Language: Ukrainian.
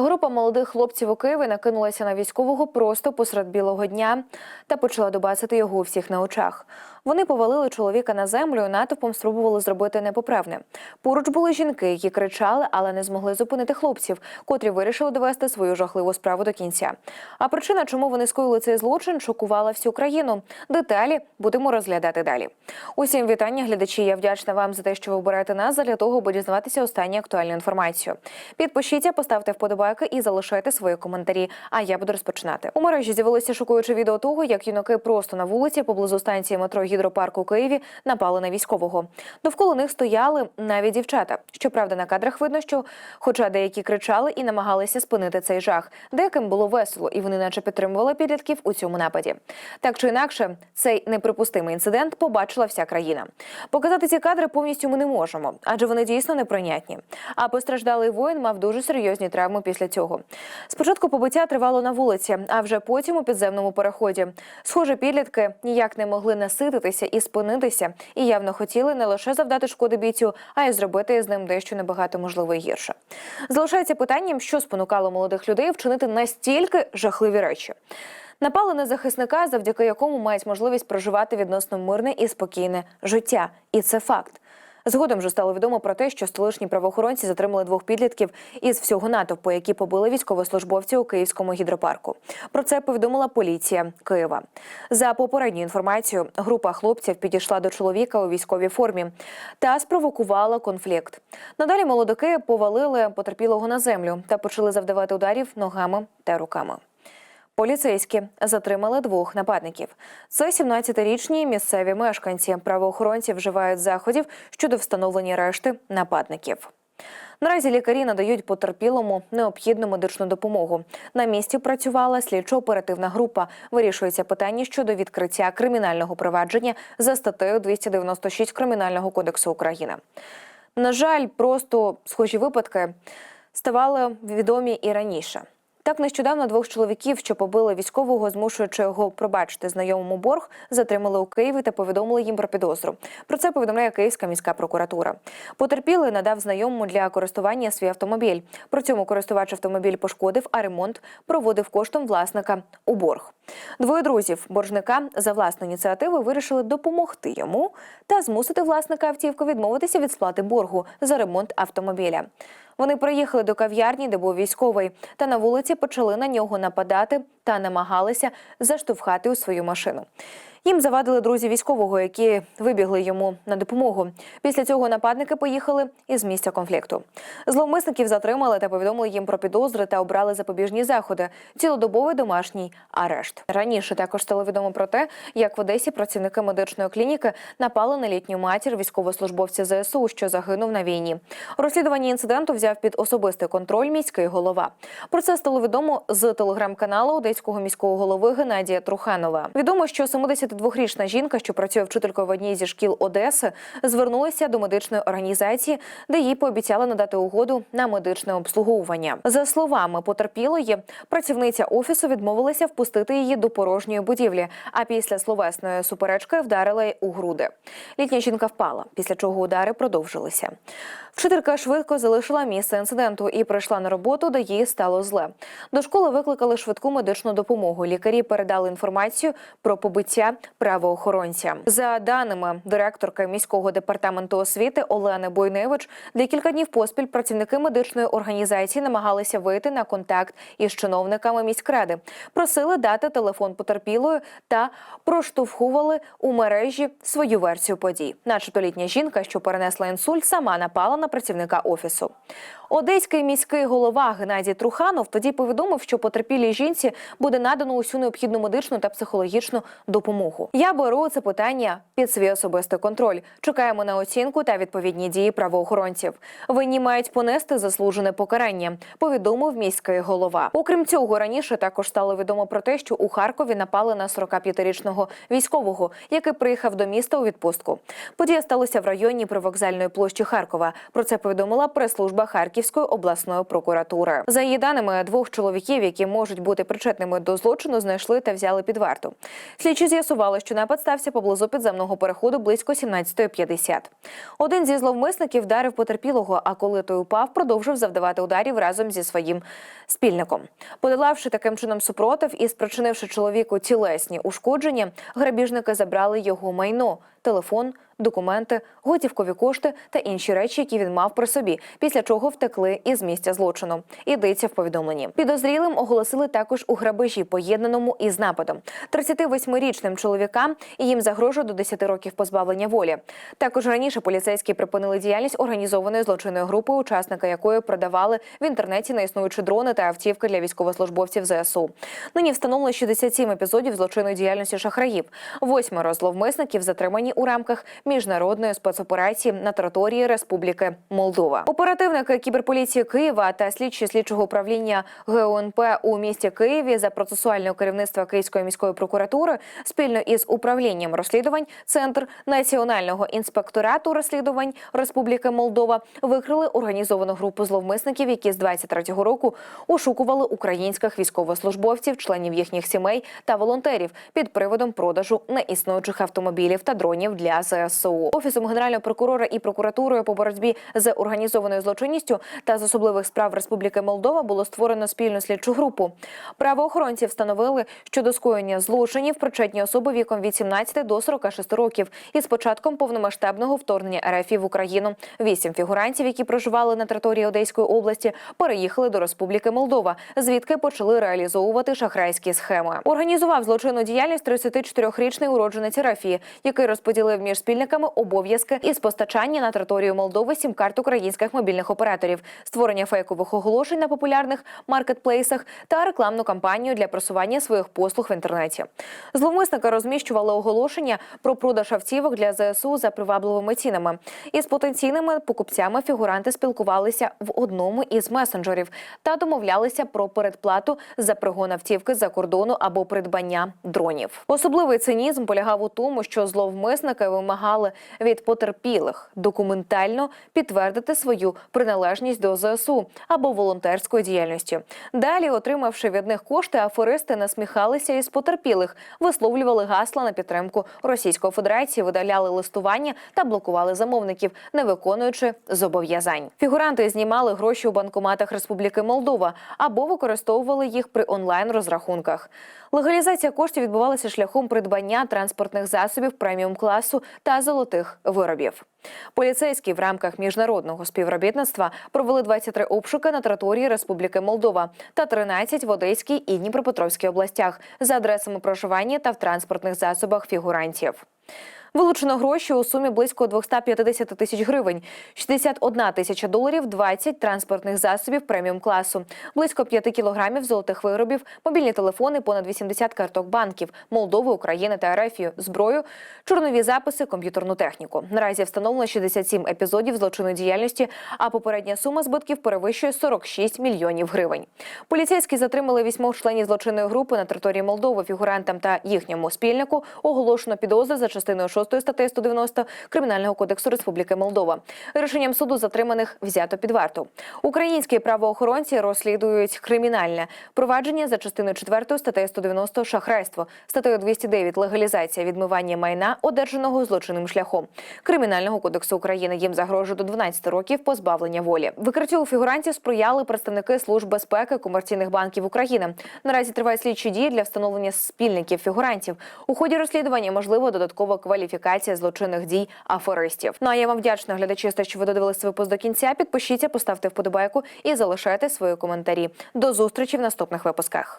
o Група молодих хлопців у Києві накинулася на військового просто посеред білого дня та почала добасити його у всіх на очах. Вони повалили чоловіка на землю і натовпом спробували зробити непоправне. Поруч були жінки, які кричали, але не змогли зупинити хлопців, котрі вирішили довести свою жахливу справу до кінця. А причина, чому вони скоїли цей злочин, шокувала всю країну. Деталі будемо розглядати далі. Усім вітання, глядачі. Я вдячна вам за те, що ви обираєте нас для того, аби дізнаватися останню актуальну інформацію. Підпишіться, поставте вподобайки і залишайте свої коментарі. А я буду розпочинати. У мережі з'явилося шокуюче відео того, як юнаки просто на вулиці поблизу станції метро гідропарку у Києві напали на військового. Довкола них стояли навіть дівчата. Щоправда, на кадрах видно, що, хоча деякі кричали і намагалися спинити цей жах, деяким було весело, і вони, наче підтримували підлітків у цьому нападі. Так чи інакше, цей неприпустимий інцидент побачила вся країна. Показати ці кадри повністю ми не можемо, адже вони дійсно неприйнятні. А постраждалий воїн мав дуже серйозні травми після цього. Спочатку побиття тривало на вулиці, а вже потім у підземному переході. Схоже, підлітки ніяк не могли насититися і спинитися, і явно хотіли не лише завдати шкоди бійцю, а й зробити з ним дещо небагато можливо гірше. Залишається питанням, що спонукало молодих людей вчинити настільки жахливі речі. Напали на захисника, завдяки якому мають можливість проживати відносно мирне і спокійне життя, і це факт. Згодом вже стало відомо про те, що столичні правоохоронці затримали двох підлітків із всього натовпу, які побили військовослужбовців у київському гідропарку. Про це повідомила поліція Києва. За попередньою інформацією, група хлопців підійшла до чоловіка у військовій формі та спровокувала конфлікт. Надалі молодики повалили потерпілого на землю та почали завдавати ударів ногами та руками. Поліцейські затримали двох нападників. Це 17-річні місцеві мешканці. Правоохоронці вживають заходів щодо встановлення решти нападників. Наразі лікарі надають потерпілому необхідну медичну допомогу. На місці працювала слідчо-оперативна група. Вирішується питання щодо відкриття кримінального провадження за статтею 296 Кримінального кодексу України. На жаль, просто схожі випадки ставали відомі і раніше. Так нещодавно двох чоловіків, що побили військового, змушуючи його пробачити знайомому борг, затримали у Києві та повідомили їм про підозру. Про це повідомляє Київська міська прокуратура. Потерпілий надав знайомому для користування свій автомобіль. При цьому користувач автомобіль пошкодив, а ремонт проводив коштом власника у борг. Двоє друзів боржника за власну ініціативу вирішили допомогти йому та змусити власника автівки відмовитися від сплати боргу за ремонт автомобіля. Вони приїхали до кав'ярні, де був військовий, та на вулиці почали на нього нападати та намагалися заштовхати у свою машину. Їм завадили друзі військового, які вибігли йому на допомогу. Після цього нападники поїхали із місця конфлікту. Зловмисників затримали та повідомили їм про підозри та обрали запобіжні заходи. Цілодобовий домашній арешт. Раніше також стало відомо про те, як в Одесі працівники медичної клініки напали на літню матір військовослужбовця ЗСУ, що загинув на війні. Розслідування інциденту взяв під особистий контроль міський голова. Про це стало відомо з телеграм-каналу одеського міського голови Геннадія Труханова. Відомо, що 72-річна жінка, що працює вчителькою в одній зі шкіл Одеси, звернулася до медичної організації, де їй пообіцяли надати угоду на медичне обслуговування. За словами потерпілої, працівниця офісу відмовилася впустити її до порожньої будівлі. А після словесної суперечки вдарила у груди. Літня жінка впала, після чого удари продовжилися. Вчителька швидко залишила місце інциденту і прийшла на роботу, де їй стало зле. До школи викликали швидку медичну допомогу. Лікарі передали інформацію про побиття правоохоронця. За даними директорки міського департаменту освіти Олени Бойневич, декілька днів поспіль працівники медичної організації намагалися вийти на контакт із чиновниками міськради, просили дати телефон потерпілої та проштовхували у мережі свою версію подій. Начебто літня жінка, що перенесла інсульт, сама напала на працівника офісу. Одеський міський голова Геннадій Труханов тоді повідомив, що потерпілій жінці буде надано усю необхідну медичну та психологічну допомогу. Я беру це питання під свій особистий контроль. Чекаємо на оцінку та відповідні дії правоохоронців. Винні мають понести заслужене покарання. Повідомив міський голова. Окрім цього, раніше також стало відомо про те, що у Харкові напали на 45-річного військового, який приїхав до міста у відпустку. Подія сталася в районі привокзальної площі Харкова. Про це повідомила прес-служба Харківської обласної прокуратури. За її даними, двох чоловіків, які можуть бути причетними до злочину, знайшли та взяли під варту. Слідчі з'ясували, що напад стався поблизу підземного переходу близько 17.50. Один зі зловмисників вдарив потерпілого, а коли той упав, продовжив завдавати ударів разом зі своїм спільником. Подолавши таким чином супротив і спричинивши чоловіку тілесні ушкодження, грабіжники забрали його майно, телефон, документи, готівкові кошти та інші речі, які він мав при собі, після чого втекли із місця злочину. Ідеться в повідомленні. Підозрілим оголосили також у грабежі, поєднаному із нападом. 38-річним чоловікам і їм загрожує до 10 років позбавлення волі. Також раніше поліцейські припинили діяльність організованої злочинної групи, учасника якої продавали в інтернеті на існуючі дрони та автівки для військовослужбовців ЗСУ. Нині встановлено 67 епізодів злочинної діяльності шахраїв. Восьмеро зловмисників затримані у рамках міжнародної спецоперації на території Республіки Молдова. Оперативники кіберполіції Києва та слідчі слідчого управління ГУНП у місті Києві за процесуального керівництва Київської міської прокуратури спільно із управлінням розслідувань Центр національного інспекторату розслідувань Республіки Молдова викрили організовану групу зловмисників, які з 23-го року ошукували українських військовослужбовців, членів їхніх сімей та волонтерів під приводом продажу неіснуючих автомобілів та дронів для ЗСУ. Офісом генерального прокурора і прокуратурою по боротьбі з організованою злочинністю та з особливих справ Республіки Молдова було створено спільну слідчу групу. Правоохоронці встановили, що до скоєння злочинів причетні особи віком від 17 до 46 років. Із початком повномасштабного вторгнення РФ в Україну вісім фігурантів, які проживали на території Одеської області, переїхали до Республіки Молдова, звідки почали реалізовувати шахрайські схеми. Організував злочинну діяльність 34-річний уродженець Рафії, який розподілив між спільниками обов'язки із постачання на територію Молдови сім-карт українських мобільних операторів, створення фейкових оголошень на популярних маркетплейсах та рекламну кампанію для просування своїх послуг в інтернеті. Зловмисники розміщували оголошення про продаж автівок для ЗСУ за привабливими цінами. Із потенційними покупцями фігуранти спілкувалися в одному із месенджерів та домовлялися про передплату за пригон автівки за кордону або придбання дронів. Особливий цинізм полягав у тому, що зловмисники вимагали від потерпілих документально підтвердити свою приналежність до ЗСУ або волонтерської діяльності. Далі, отримавши від них кошти, аферисти насміхалися із потерпілих, висловлювали гасла на підтримку Російської Федерації, видаляли листування та блокували замовників, не виконуючи зобов'язань. Фігуранти знімали гроші у банкоматах Республіки Молдова або використовували їх при онлайн розрахунках. Легалізація коштів відбувалася шляхом придбання транспортних засобів преміум класу та золотих виробів. Поліцейські в рамках міжнародного співробітництва провели 23 обшуки на території Республіки Молдова та 13 в Одеській і Дніпропетровській областях за адресами проживання та в транспортних засобах фігурантів. Вилучено гроші у сумі близько 250 тисяч гривень, 61 тисяча доларів, 20 транспортних засобів преміум класу, близько 5 кілограмів золотих виробів, мобільні телефони, понад 80 карток банків, Молдови, України та Ерефію, зброю, чорнові записи, комп'ютерну техніку. Наразі встановлено 67 епізодів злочинної діяльності, а попередня сума збитків перевищує 46 мільйонів гривень. Поліцейські затримали вісьмох членів злочинної групи на території Молдови, фігурантам та їхньому спільнику оголошено підозри за частиною 6 статті 190 Кримінального кодексу Республіки Молдова. Рішенням суду затриманих взято під варту. Українські правоохоронці розслідують кримінальне провадження за частиною 4 статті 190 шахрайство, статтею 209 легалізація відмивання майна, одержаного злочинним шляхом. Кримінального кодексу України їм загрожує до 12 років позбавлення волі. Викриттю у фігурантів сприяли представники служб безпеки комерційних банків України. Наразі тривають слідчі дії для встановлення спільників фігурантів. У ході розслідування можливо додаткова кваліфікація злочинних дій афористів. Ну а я вам вдячна глядачі, що ви додивилися випуск до кінця. Підпишіться, поставте вподобайку і залишайте свої коментарі. До зустрічі в наступних випусках.